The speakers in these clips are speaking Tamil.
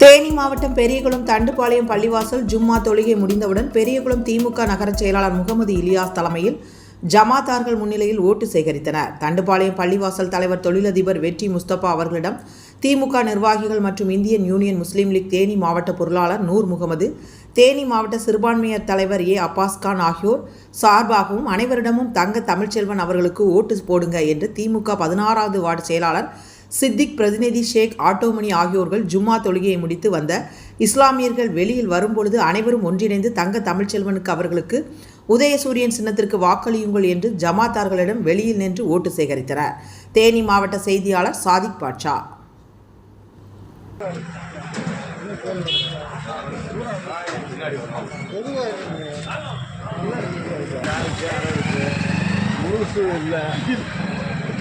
தேனி மாவட்டம் பெரியகுளம் தண்டுபாளையம் பள்ளிவாசல் ஜும்மா தொழுகை முடிந்தவுடன் பெரியகுளம் திமுக நகர செயலாளர் முகமது இலியாஸ் தலைமையில் ஜமாத்தார்கள் முன்னிலையில் ஓட்டு சேகரித்தனர். தண்டுபாளையம் பள்ளிவாசல் தலைவர் தொழிலதிபர் வெற்றி முஸ்தபா அவர்களிடம் திமுக நிர்வாகிகள் மற்றும் Indian union Muslim league Theni மாவட்ட பொருளாளர் நூர் முகமது தேனி மாவட்ட சிறுபான்மையர் தலைவர் ஏ அப்பாஸ்கான் ஆகியோர் சார்பாகவும் அனைவரிடமும் தங்க தமிழ்ச்செல்வன் அவர்களுக்கு ஓட்டு போடுங்க என்று திமுக பதினாறாவது வார்டு செயலாளர் சித்திக் பிரதிநிதி ஷேக் ஆட்டோமணி ஆகியோர்கள் ஜும்மா தொழுகையை முடித்து வந்த இஸ்லாமியர்கள் வெளியில் வரும்பொழுது அனைவரும் ஒன்றிணைந்து தங்க தமிழ்ச்செல்வனுக்கு அவர்களுக்கு உதயசூரியன் சின்னத்திற்கு வாக்களியுங்கள் என்று ஜமாத்தார்களிடம் வெளியில் நின்று ஓட்டு சேகரித்தனர். தேனி மாவட்ட செய்தியாளர் சாதிக் பாட்ஷா. முழுசு இல்லை.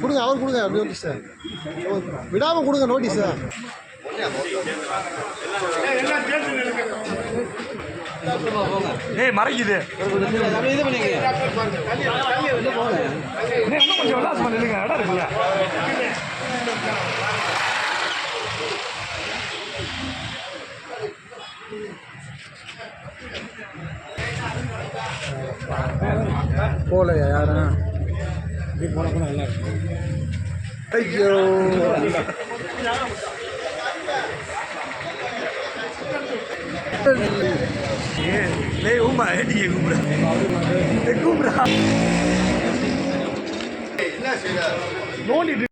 கொடுங்க அவர் கொடுங்க நோட்டீஸ் விடாம கொடுங்க நோட்டீஸ் ஏய் மறைக்குது. அண்ணே, இன்னும் கொஞ்சம் விளாசமா நில்லுங்க இடம் இருக்குல்ல. போகலையா யாரும் இப்படி போன கூட நல்லா இருக்கும் ஐயோ ஏய், டேய் ஊமா ஏடியே கூப்பிடு ஏய், கூப்பிடா நோண்டிட்டு